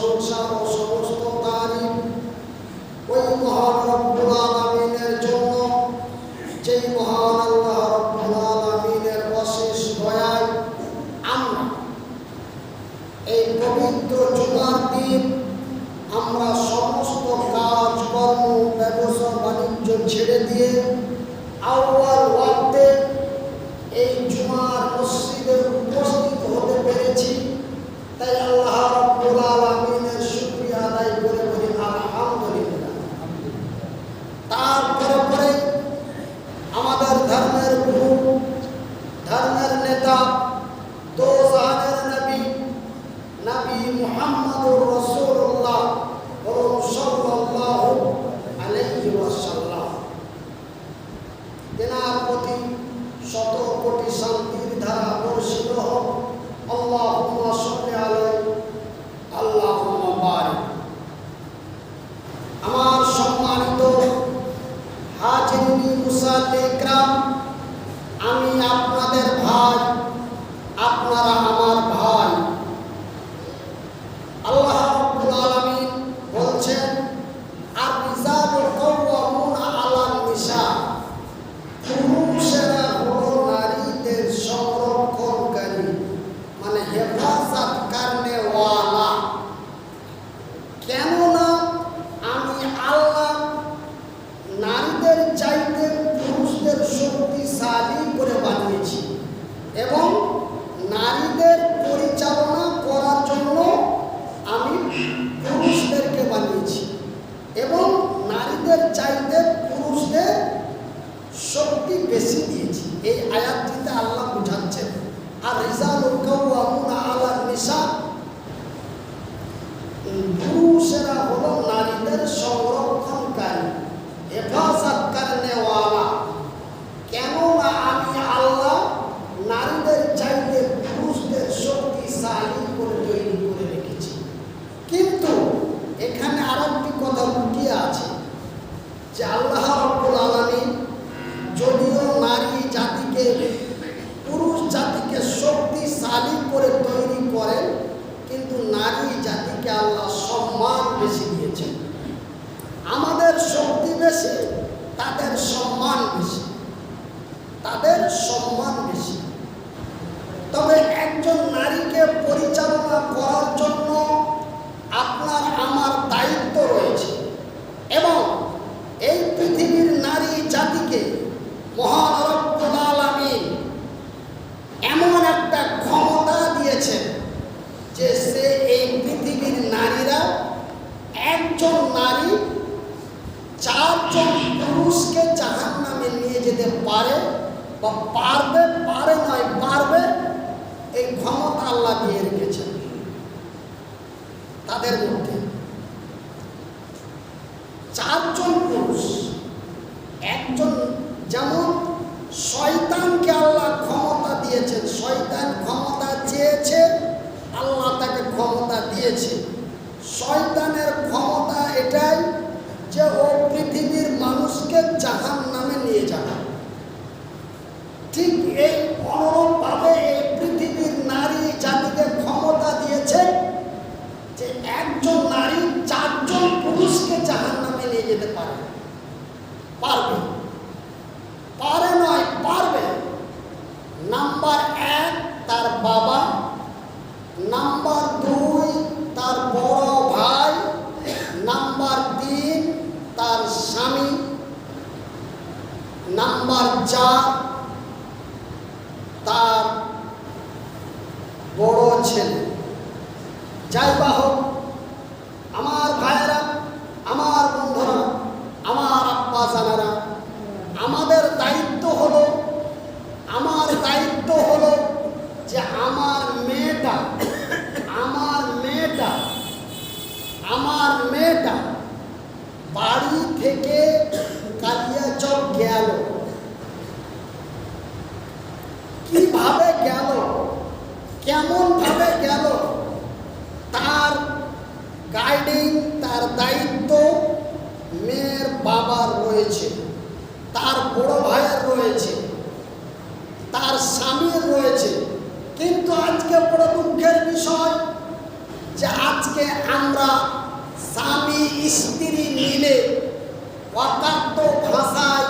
প্রশংসা ও সমস্ত আমি আপনাদের ভাই আপনারা আমার ভাই। মানুষ একজন যেমন শয়তানকে আল্লাহ ক্ষমতা দিয়েছেন, শয়তান ক্ষমতা চেয়েছে, আল্লাহ তাকে ক্ষমতা দিয়েছে। শয়তানের ক্ষমতা এটাই যে ও পৃথিবীর মানুষকে জাহান আজকে বড় দুঃখের বিষয় যে আজকে আমরা স্বামী স্ত্রী মিলে অকাত্য ভাষায়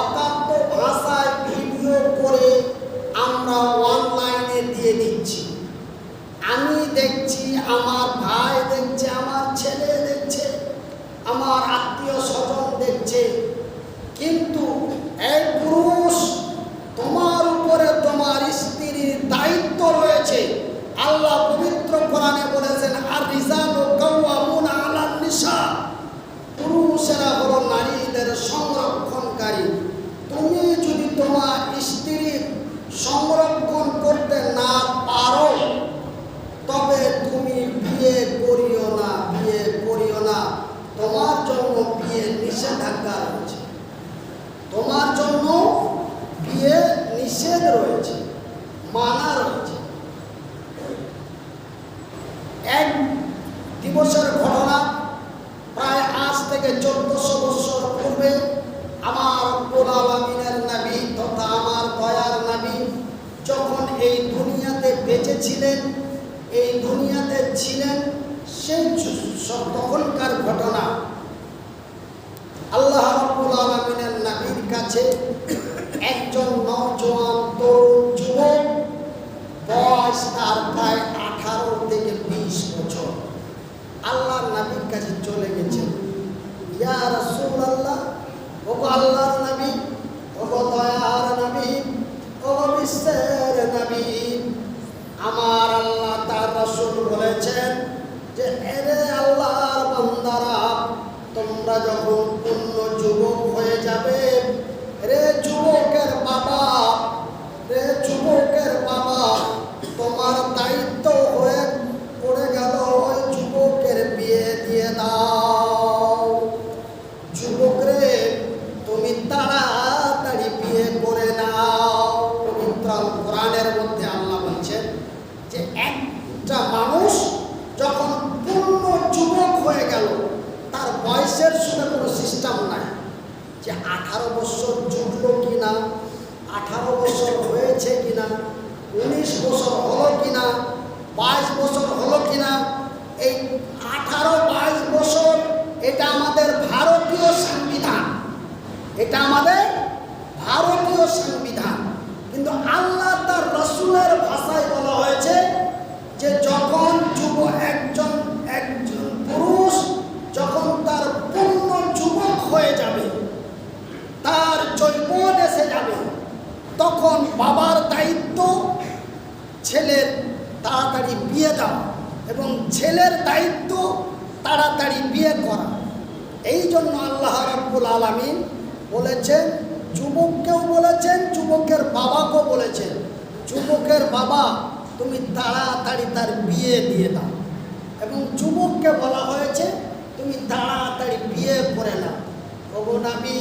অকাত্য ভাষায় ভিডিও করে আমরা অনলাইনে দিয়ে দিচ্ছি। আমি দেখছি, আমার ভাই দেখছে, আমার ছেলে দেখছে, আমার আত্মীয় স্বজন দেখছে কিন্তু এই পুরুষ তোমার উপরে তোমার স্ত্রীর দায়িত্ব রয়েছে আল্লাহ পবিত্র কোরআনে বলেছেন আর রিজাল ও কাউয়ামুন আলান নিসা পুরুষেরা হলো নারীদের সংরক্ষণকারী তুমি যদি তোমার স্ত্রীর সংরক্ষণ করতে না পারো তবে তুমি বিয়ে করিও না বিয়ে করিও না তোমার জন্য বিয়ে নিষেধাজ্ঞা রয়েছে তোমার জন্য বিয়ে নিষেধ রয়েছে মানা রয়েছে এক দিবসের ঘটনা প্রায় আজ থেকে চোদ্দশো বছর পূর্বে আমার গোলাল আমিনের নাবি তথা আমার দয়ার নাবি যখন এই দুনিয়াতে বেঁচে ছিলেন এই দুনিয়াতে ছিলেন, সেই তখনকার ঘটনা আল্লাহ রব্বুল আলমিনের নাবির কাছে একজন নওজোয়ান তরুণ যুবক বয়স তার প্রায় আঠারো থেকে বিশ বছর আল্লাহর নবীর কাছে চলে গেছেন ইয়া রাসূল আল্লাহ ও আল্লাহর নবী ও দয়ার নবী ও বিশ্বের নবী। আমার আল্লাহ তার রাসূল বলেছেন যে, এরে আল্লাহর বান্দারা, তোমরা যখন পূর্ণ যুবক হয়ে যাবে, রে যুবকের বাবা, রে যুবকের বাবা, তোমার দায়িত্ব হয়ে কোরআনের মধ্যে আল্লাহ বলছেন যে একটা মানুষ যখন পূর্ণ যুবক হয়ে গেল, তার বয়সের শুনে কোনো সিস্টেম নাই যে আঠারো বছর জুটলো কিনা, আঠারো বছর হয়েছে কিনা, উনিশ বছর হলো কিনা, বাইশ বছর হলো কিনা, এই আঠারো বাইশ বছর এটা আমাদের ভারতীয় সংবিধান। এটা আমাদের ভারতীয় সংবিধান। কিন্তু আল্লাহ তার রসুলের ভাষায় বলা হয়েছে যে যখন যুব একজন একজন পুরুষ যখন তার পূর্ণ যুবক হয়ে যাবে তার যৌবন এসে যাবে তখন বাবার দায়িত্ব ছেলের তাড়াতাড়ি বিয়ে দেওয়া এবং ছেলের দায়িত্ব তাড়াতাড়ি বিয়ে করা এই জন্য আল্লাহ রাব্বুল আলামিন বলেছেন যুবককেও বলেছেন যুবকের বাবাকেও বলেছেন যুবকের বাবা তুমি তাড়াতাড়ি তার বিয়ে দিয়ে দাও। এবং যুবককে বলা হয়েছে, তুমি তাড়াতাড়ি বিয়ে করে নাও। ওগো নাবি,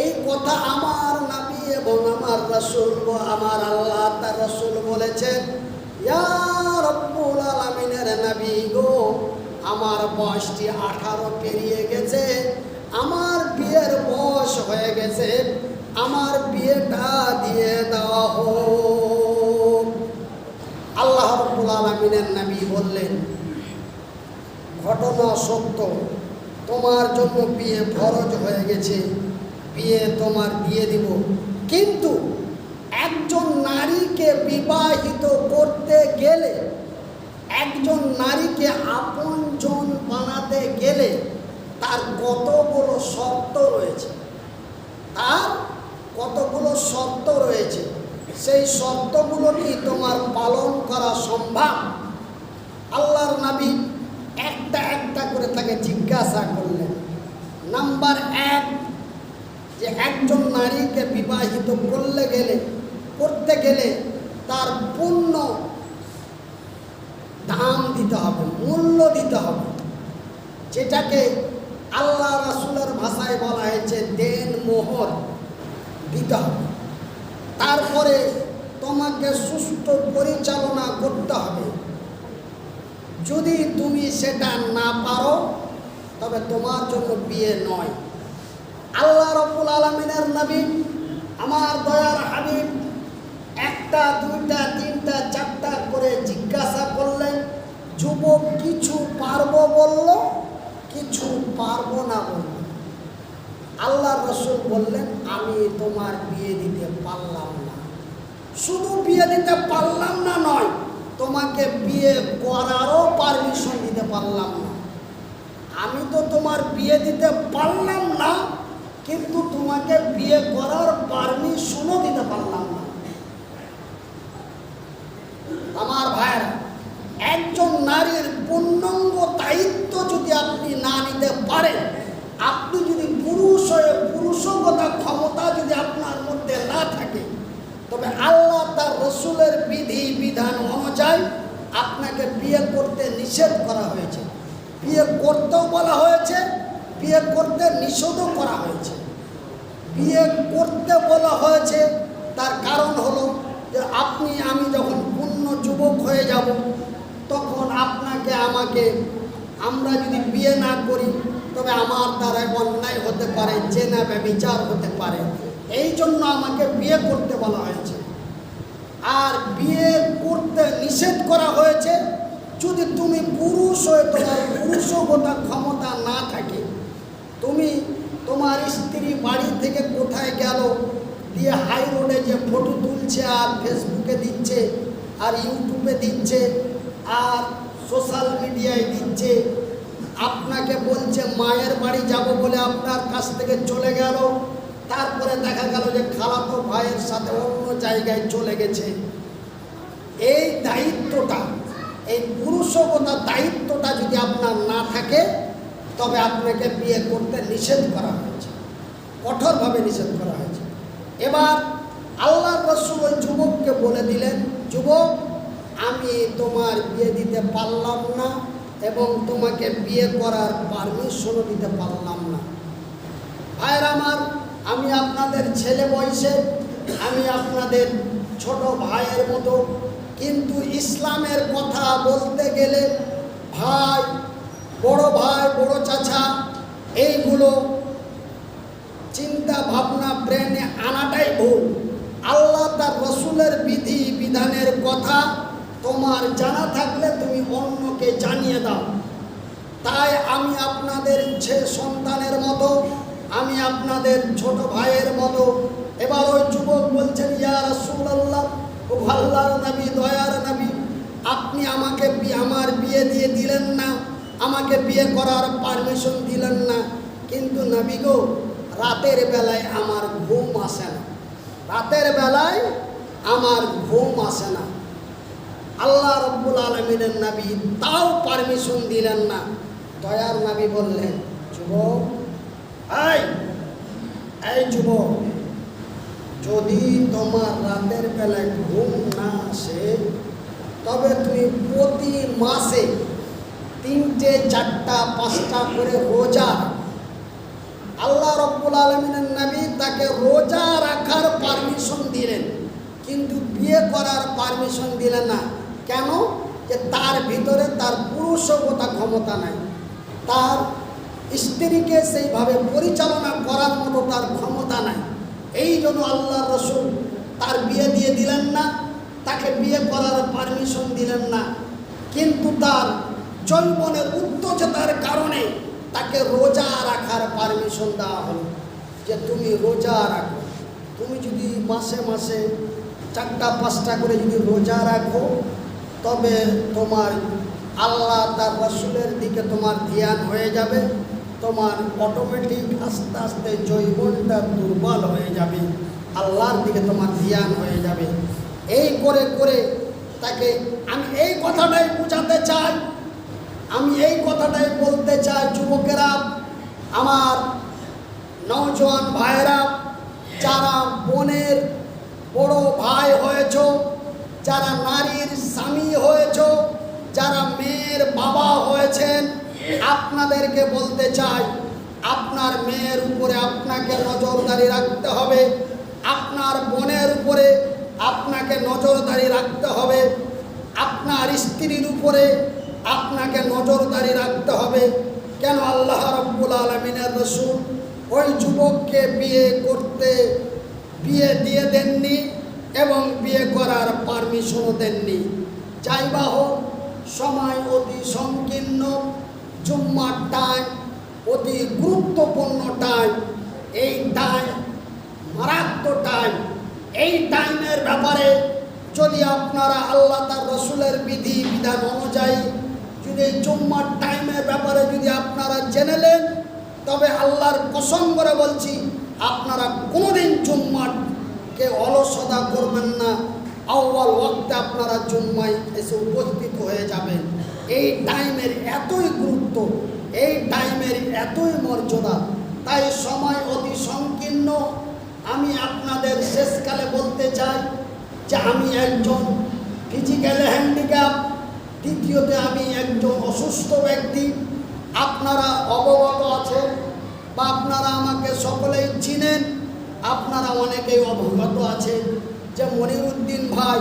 এই কথা আমার নাবি এবং আমার রসুল আমার আল্লাহ তার রসুল বলেছেন। গো, আমার বয়সটি আঠারো পেরিয়ে গেছে, আমার বিয়ের বয়স হয়ে গেছে, আমার বিয়েটা দিয়ে দেওয়া হোক আল্লাহ রব্বুল আলমিনের নবী বললেন, ঘটনা সত্য। তোমার জন্য বিয়ে ফরজ হয়ে গেছে। বিয়ে তোমার দিয়ে দিব। কিন্তু একজন নারীকে বিবাহিত করতে গেলে, একজন নারীকে আপনজন বানাতে গেলে তার কতগুলো শর্ত রয়েছে? তার কতগুলো শর্ত রয়েছে? সেই শর্তগুলো কি তোমার পালন করা সম্ভব? আল্লাহর নবী একটা একটা করে তাকে জিজ্ঞাসা করলেন। নাম্বার এক, যে একজন নারীকে বিবাহিত করলে গেলে, করতে গেলে তার পূর্ণ দাম দিতে হবে, মূল্য দিতে হবে। যেটাকে আল্লাহ রাসুলের ভাষায় বলা হয়েছে দেন মোহর দিতে হবে। তারপরে তোমাকে সুস্থ পরিচালনা করতে হবে। যদি তুমি সেটা না পারো, তবে তোমার জন্য বিয়ে নয়। আল্লাহ রব্বুল আলমিনের নবী, আমার দয়ার হাবিব, একটা, দুইটা, তিনটা, চারটা করে জিজ্ঞাসা করলেন, যুবক কিছু পারব বলল, কিছু পারব না বলল? আল্লাহ রসুল বললেন, আমি তোমার বিয়ে দিতে পারলাম না। শুধু বিয়ে দিতে পারলাম না নয়, তোমাকে বিয়ে করারও পারমিশন দিতে পারলাম না। আমি তো তোমার বিয়ে দিতে পারলাম না, কিন্তু তোমাকে বিয়ে করার পারমিশনও দিতে পারলাম না। আমার ভাইয়েরা, একজন নারীর পূর্ণাঙ্গ দায়িত্ব যদি আপনি না নিতে পারেন, আপনি পুরুষগতা ক্ষমতা যদি আপনার মধ্যে না থাকে, তবে আল্লাহ তার রসুলের বিধি, বিধান অনুযায়ী আপনাকে বিয়ে করতে নিষেধ করা হয়েছে। বিয়ে করতেও বলা হয়েছে, বিয়ে করতে নিষেধও করা হয়েছে। বিয়ে করতে বলা হয়েছে, তার কারণ হলো যে আপনি, আমি যখন পূর্ণ যুবক হয়ে যাব, তখন আপনাকে আমাকে আমরা যদি বিয়ে না করি, তবে আমার দ্বারা অন্যায় হতে পারে, জেনা ব্যবিচার হতে পারে। এই জন্য আমাকে বিয়ে করতে বলা হয়েছে। আর বিয়ে করতে নিষেধ করা হয়েছে, যদি তুমি পুরুষ হয়ে তোমার পুরুষগতা ক্ষমতা না থাকে, তুমি তোমার স্ত্রী বাড়ি থেকে কোথায় গেল, দিয়ে হাই রোডে যে ফটো তুলছে আর ফেসবুকে দিচ্ছে আর ইউটিউবে দিচ্ছে, আর সোশ্যাল মিডিয়ায় দিচ্ছে, আপনাকে বলছে মায়ের বাড়ি যাব বলে আপনার কাছ থেকে চলে গেল। তারপরে দেখা গেল যে খালাতো ভাইয়ের সাথে অন্য জায়গায় চলে গেছে। এই দায়িত্বটা, এই পুরুষগতার দায়িত্বটা যদি আপনার না থাকে, তবে আপনাকে বিয়ে করতে নিষেধ করা হয়েছে। কঠোরভাবে নিষেধ করা হয়েছে। এবার আল্লাহ রসুল ওই যুবককে বলে দিলেন, যুবক আমি তোমার বিয়ে দিতে পারলাম না এবং তোমাকে বিয়ে করার পারমিশনও দিতে পারলাম না। ভাইয়ের আমার, আমি আপনাদের ছেলে বয়সে, আমি আপনাদের ছোট ভাইয়ের মতো, কিন্তু ইসলামের কথা বলতে গেলে ভাই, বড় ভাই, বড় চাচা, এইগুলো চিন্তা ভাবনা ব্রেনে আনাটাই ভুল। আল্লাহ তার রসুলের বিধি বিধানের কথা তোমার জানা থাকলে তুমি অন্যকে জানিয়ে দাও। তাই আমি আপনাদের ছে সন্তানের মতো, আমি আপনাদের ছোট ভাইয়ের মতো। এবার ওই যুবক বলছেন, ইয়া রাসূলুল্লাহ, ও ভাল্লার নবী, দয়ার নবী, আপনি আমাকে আমার বিয়ে দিয়ে দিলেন না, আমাকে বিয়ে করার পারমিশন দিলেন না। কিন্তু নবী গো, রাতের বেলায় আমার ঘুম আসে না। রাতের বেলায় আমার ঘুম আসে না। আল্লাহ রব্বুল আলমিনের নবী তাও পারমিশন দিলেন না। দয়ার নবী বললেন, যুবক, এই এই যুবক, যদি তোমার রাতের বেলায় ঘুম না আসে, তবে তুমি প্রতি মাসে তিনটে, চারটা, পাঁচটা করে রোজা আল্লাহ রব্বুল আলমিনের নবী তাকে রোজা রাখার পারমিশন দিলেন, কিন্তু বিয়ে করার পারমিশন দিলেন না। কেন? যে তার ভিতরে তার পুরুষগতা ক্ষমতা নাই। তার স্ত্রীকে সেইভাবে পরিচালনা করার মতো তার ক্ষমতা নাই। এই জন্য আল্লাহ রসুল তার বিয়ে দিয়ে দিলেন না, তাকে বিয়ে করার পারমিশন দিলেন না। কিন্তু তার যৌবনের উত্তেজতার কারণে তাকে রোজা রাখার পারমিশন দেওয়া হলো। যে তুমি রোজা রাখো। তুমি যদি মাসে মাসে চারটা, পাঁচটা করে যদি রোজা রাখো তবে তোমার আল্লাহ তার রসুলের দিকে তোমার ধ্যান হয়ে যাবে, তোমার অটোমেটিক আস্তে আস্তে জৈবনটা দুর্বল হয়ে যাবে, আল্লাহর দিকে তোমার ধ্যান হয়ে যাবে। এই করে করে তাকে আমি এই কথাটাই বোঝাতে চাই, আমি এই কথাটাই বলতে চাই যুবকেরা, আমার নওজোয়ান ভাইরা যারা বোনের বড় ভাই হয়েছ, যারা নারীর স্বামী হয়েছ, যারা মেয়ের বাবা হয়েছেন, আপনাদেরকে বলতে চাই, আপনার মেয়ের উপরে আপনাকে নজরদারি রাখতে হবে, আপনার বোনের উপরে আপনাকে নজরদারি রাখতে হবে, আপনার স্ত্রীর উপরে আপনাকে নজরদারি রাখতে হবে। কেন আল্লাহ রব্বুল আলমিনের রসুল ওই যুবককে বিয়ে করতে বিয়ে দিয়ে দেননি এবং বিয়ে করার পারমিশনও দেননি? যাই বা হোক, সময় অতি সংকীর্ণ, জুম্মার টাইম অতি গুরুত্বপূর্ণ টাইম এই টাইম মারাত্মক টাইম এই টাইমের ব্যাপারে যদি আপনারা আল্লাহ তার রসুলের বিধি, বিধান অনুযায়ী যদি এই জুম্মার টাইমের ব্যাপারে যদি আপনারা জেনে নেন, তবে আল্লাহর কসম করে বলছি, আপনারা কোনোদিন জুম্মারকে অলসতা করবেন না। আউ্বাল ওয়াক্তে আপনারা জুম্মায় এসে উপস্থিত হয়ে যাবেন। এই টাইমের এতই গুরুত্ব, এই টাইমের এতই মর্যাদা, তাই সময় অতি সংকীর্ণ। আমি আপনাদের শেষকালে বলতে চাই যে আমি একজন ফিজিক্যাল হ্যান্ডিক্যাপ দ্বিতীয়তে আমি একজন অসুস্থ ব্যক্তি। আপনারা অবগত আছেন বা আপনারা আমাকে সকলেই চিনেন, আপনারা অনেকেই অবগত আছেন। যে মনিরুদ্দিন ভাই